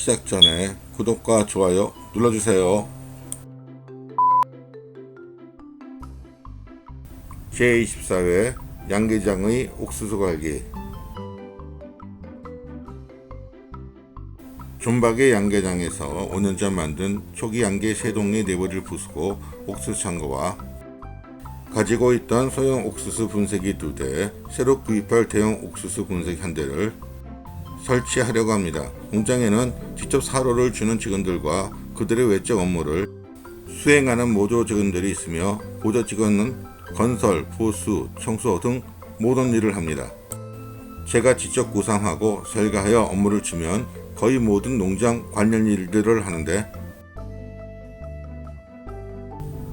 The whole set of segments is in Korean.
시작 전에 구독과 좋아요 눌러주세요. 제24회 양계장의 옥수수 갈기 존박의 양계장에서 5년 전 만든 초기 양계 세동의 내부를 부수고 옥수수 창고와 가지고 있던 소형 옥수수 분쇄기 두 대, 새로 구입할 대형 옥수수 분쇄기 한 대를 설치하려고 합니다. 공장에는 직접 사료를 주는 직원들과 그들의 외적 업무를 수행하는 모조 직원들이 있으며 보조 직원은 건설, 보수, 청소 등 모든 일을 합니다. 제가 직접 구상하고 설계하여 업무를 주면 거의 모든 농장 관련 일들을 하는데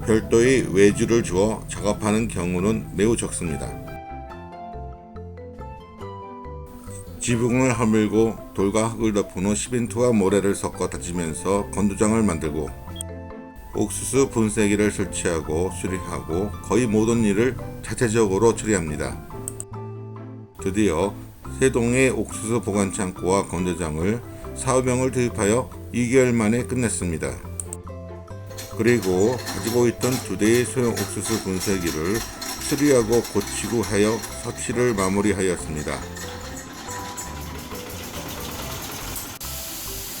별도의 외주를 주어 작업하는 경우는 매우 적습니다. 지붕을 허물고 돌과 흙을 덮은 후 시멘트와 모래를 섞어 다지면서 건조장을 만들고 옥수수 분쇄기를 설치하고 수리하고 거의 모든 일을 자체적으로 처리합니다. 드디어 세동의 옥수수 보관 창고와 건조장을 사업용을 투입하여 2개월 만에 끝냈습니다. 그리고 가지고 있던 두 대의 소형 옥수수 분쇄기를 수리하고 고치고 하여 설치를 마무리하였습니다.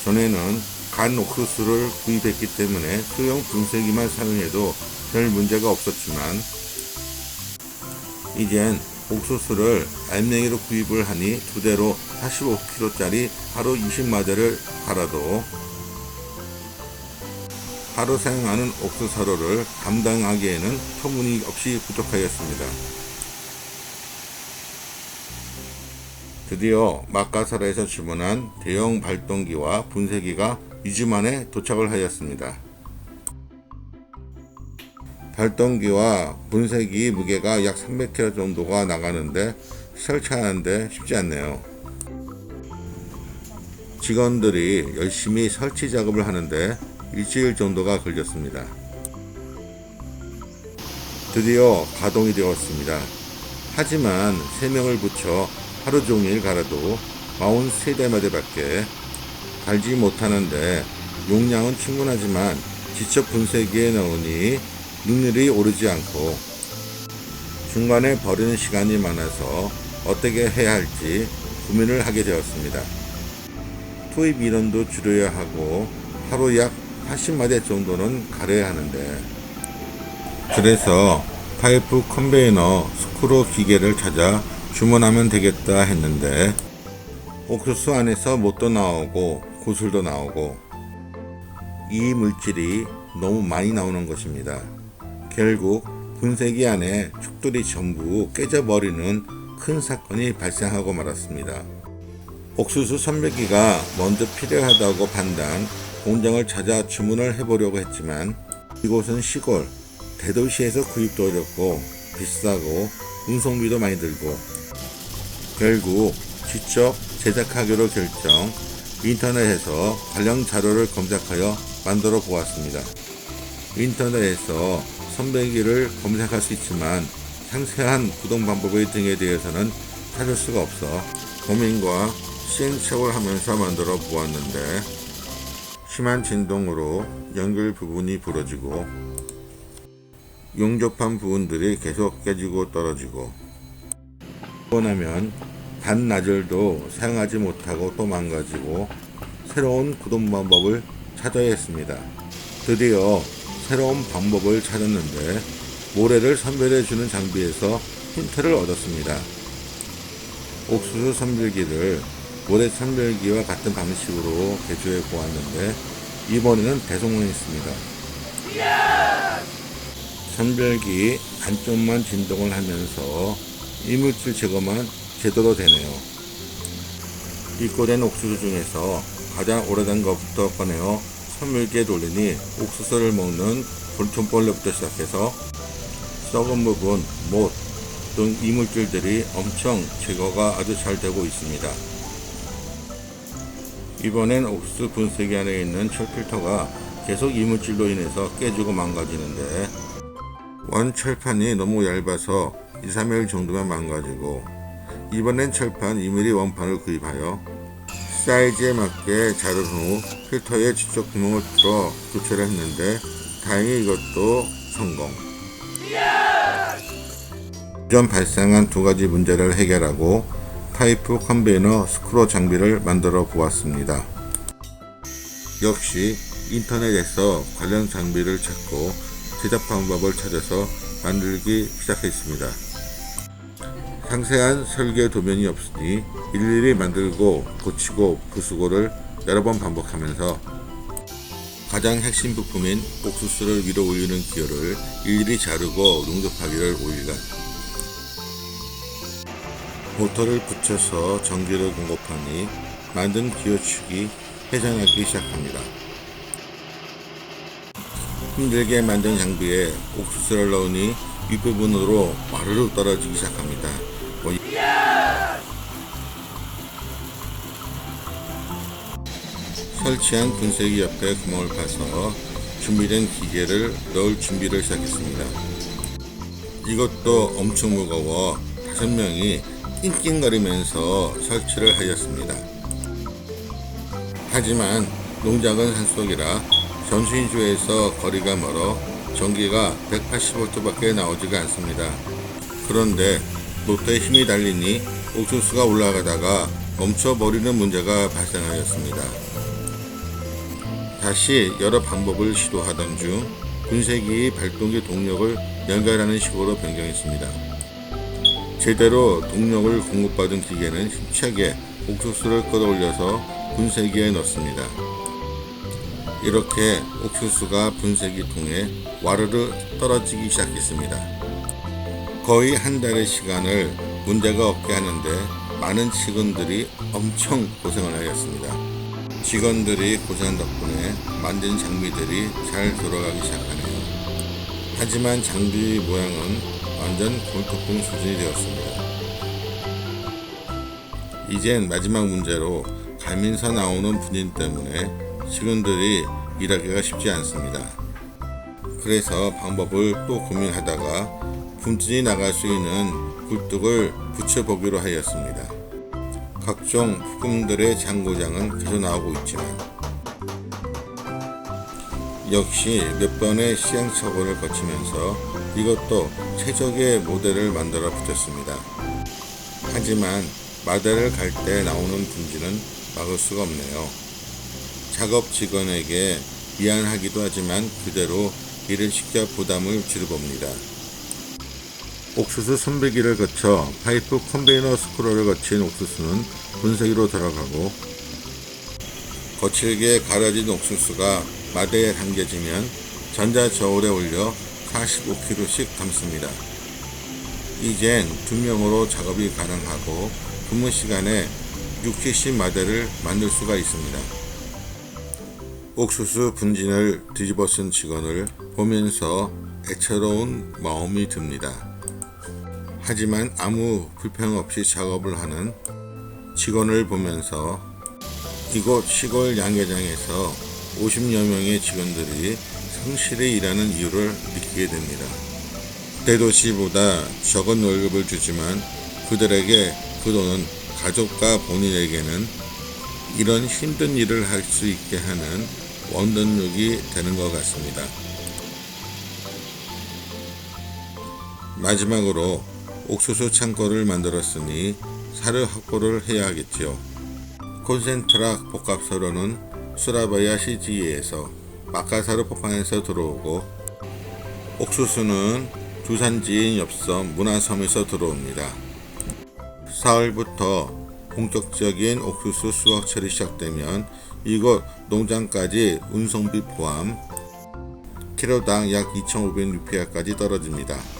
전에는 간 옥수수를 구입했기 때문에 소형 분쇄기만 사용해도 별 문제가 없었지만 이젠 옥수수를 알맹이로 구입을 하니 두 대로 45kg짜리 하루 20마대를 갈아도 하루 사용하는 옥수수 사료를 감당하기에는 터무니없이 부족하였습니다. 드디어 마카사라에서 주문한 대형 발동기와 분쇄기가 2주 만에 도착을 하였습니다. 발동기와 분쇄기 무게가 약 300kg 정도가 나가는데 설치하는데 쉽지 않네요. 직원들이 열심히 설치 작업을 하는데 일주일 정도가 걸렸습니다. 드디어 가동이 되었습니다. 하지만 3명을 붙여 하루 종일 갈아도 43대마대밖에 갈지 못하는데 용량은 충분하지만 직접 분쇄기에 넣으니 능률이 오르지 않고 중간에 버리는 시간이 많아서 어떻게 해야 할지 고민을 하게 되었습니다. 투입 인원도 줄여야 하고 하루 약 80마대 정도는 갈아야 하는데 그래서 파이프 컨베이너 스크루 기계를 찾아 주문하면 되겠다 했는데 옥수수 안에서 못도 나오고 구슬도 나오고 이 물질이 너무 많이 나오는 것입니다. 결국 분쇄기 안에 축들이 전부 깨져버리는 큰 사건이 발생하고 말았습니다. 옥수수 선별기가 먼저 필요하다고 판단 공장을 찾아 주문을 해보려고 했지만 이곳은 시골 대도시에서 구입도 어렵고 비싸고 운송비도 많이 들고 결국 직접 제작하기로 결정 인터넷에서 관련 자료를 검색하여 만들어 보았습니다. 인터넷에서 선배기를 검색할 수 있지만 상세한 구동 방법의 등에 대해서는 찾을 수가 없어 고민과 시행착오를 하면서 만들어 보았는데 심한 진동으로 연결 부분이 부러지고 용접한 부분들이 계속 깨지고 떨어지고 원하면 반나절도 사용하지 못하고 또 망가지고 새로운 구동 방법을 찾아야 했습니다. 드디어 새로운 방법을 찾았는데 모래를 선별해주는 장비에서 힌트를 얻었습니다. 옥수수 선별기를 모래 선별기와 같은 방식으로 개조해 보았는데 이번에는 대성공했습니다. 선별기 안쪽만 진동을 하면서 이물질 제거만 제대로 되네요. 입고된 옥수수 중에서 가장 오래된 것부터 꺼내어 선물기에 돌리니 옥수수를 먹는 곤충벌레부터 시작해서 썩은 부분, 못 등 이물질들이 엄청 제거가 아주 잘 되고 있습니다. 이번엔 옥수수 분쇄기 안에 있는 철필터가 계속 이물질로 인해서 깨지고 망가지는데 원철판이 너무 얇아서 2, 3일 정도면 망가지고 이번엔 철판 2mm 원판을 구입하여 사이즈에 맞게 자른 후 필터에 직접 구멍을 뚫어 교체를 했는데 다행히 이것도 성공. 전 발생한 두 가지 문제를 해결하고 파이프 컨베이너 스크로 장비를 만들어 보았습니다. 역시 인터넷에서 관련 장비를 찾고 제작 방법을 찾아서 만들기 시작했습니다. 상세한 설계 도면이 없으니 일일이 만들고 고치고 부수고를 여러 번 반복하면서 가장 핵심 부품인 옥수수를 위로 올리는 기어를 일일이 자르고 농접하기를 5일간 모터를 붙여서 전기를 공급하니 만든 기어축이 회전하기 시작합니다. 힘들게 만든 장비에 옥수수를 넣으니 윗부분으로 와르르 떨어지기 시작합니다. 설치한 분쇄기 옆에 구멍을 파서 준비된 기계를 넣을 준비를 시작했습니다. 이것도 엄청 무거워 다섯 명이 낑낑거리면서 설치를 하였습니다. 하지만 농장은 산속이라 전신주에서 거리가 멀어 전기가 180V밖에 나오지가 않습니다. 그런데 노트에 힘이 달리니 옥수수가 올라가다가 멈춰버리는 문제가 발생하였습니다. 다시 여러 방법을 시도하던 중 분쇄기 발동기 동력을 연결하는 식으로 변경했습니다. 제대로 동력을 공급받은 기계는 힘차게 옥수수를 끌어올려서 분쇄기에 넣습니다. 이렇게 옥수수가 분쇄기 통해 와르르 떨어지기 시작했습니다. 거의 한 달의 시간을 문제가 없게 하는데 많은 직원들이 엄청 고생을 하였습니다. 직원들이 고생한 덕분에 만든 장비들이 잘 돌아가기 시작하네요. 하지만 장비 모양은 완전 골토풍 수준이 되었습니다. 이젠 마지막 문제로 갈면서 나오는 분진 때문에 직원들이 일하기가 쉽지 않습니다. 그래서 방법을 또 고민하다가 분진이 나갈 수 있는 굴뚝을 붙여보기로 하였습니다. 각종 부품들의 장고장은 계속 나오고 있지만 역시 몇 번의 시행착오를 거치면서 이것도 최적의 모델을 만들어 붙였습니다. 하지만 마대를 갈 때 나오는 분지는 막을 수가 없네요. 작업 직원에게 미안하기도 하지만 그대로 일을 시켜 부담을 줄여봅니다. 옥수수 선배기를 거쳐 파이프 컨베이너 스크롤을 거친 옥수수는 분쇄기로 들어가고 거칠게 갈아진 옥수수가 마대에 담겨지면 전자 저울에 올려 45kg씩 담습니다. 이젠 두 명으로 작업이 가능하고 근무 시간에 60씩 마대를 만들 수가 있습니다. 옥수수 분진을 뒤집어 쓴 직원을 보면서 애처로운 마음이 듭니다. 하지만 아무 불평 없이 작업을 하는 직원을 보면서 이곳 시골 양계장에서 50여 명의 직원들이 성실히 일하는 이유를 느끼게 됩니다. 대도시보다 적은 월급을 주지만 그들에게 그 돈은 가족과 본인에게는 이런 힘든 일을 할 수 있게 하는 원동력이 되는 것 같습니다. 마지막으로 옥수수 창고를 만들었으니 사료 확보를 해야 하겠지요. 콘센트락 복합사료는 수라바야 CG에서 마카사르 포판에서 들어오고 옥수수는 주산지인 엽섬 문화섬에서 들어옵니다. 사흘부터 본격적인 옥수수 수확철이 시작되면 이곳 농장까지 운송비 포함 키로당 약 2,500 루피아까지 떨어집니다.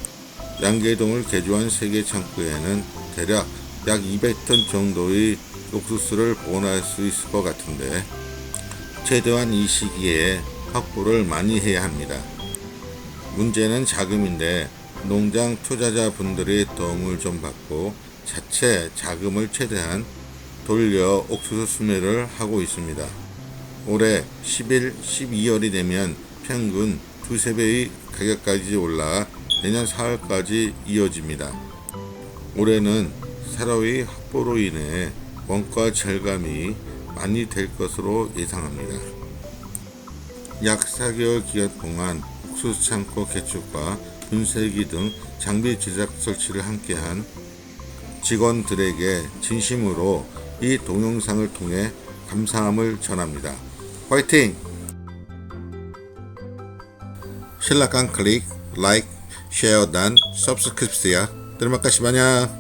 양계동을 개조한 세계 창고에는 대략 약 200톤 정도의 옥수수를 보관할 수 있을 것 같은데 최대한 이 시기에 확보를 많이 해야 합니다. 문제는 자금인데 농장 투자자 분들의 도움을 좀 받고 자체 자금을 최대한 돌려 옥수수 수매를 하고 있습니다. 올해 11, 12월이 되면 평균 두세 배의 가격까지 올라 내년 4월까지 이어집니다. 올해는 사료의 확보로 인해 원가 절감이 많이 될 것으로 예상합니다. 약 4개월 기간 동안 옥수수 창고 개축과 분쇄기 등 장비 제작 설치를 함께한 직원들에게 진심으로 이 동영상을 통해 감사함을 전합니다. 화이팅! Silakan klik like, share, dan subscribe ya. Terima kasih banyak.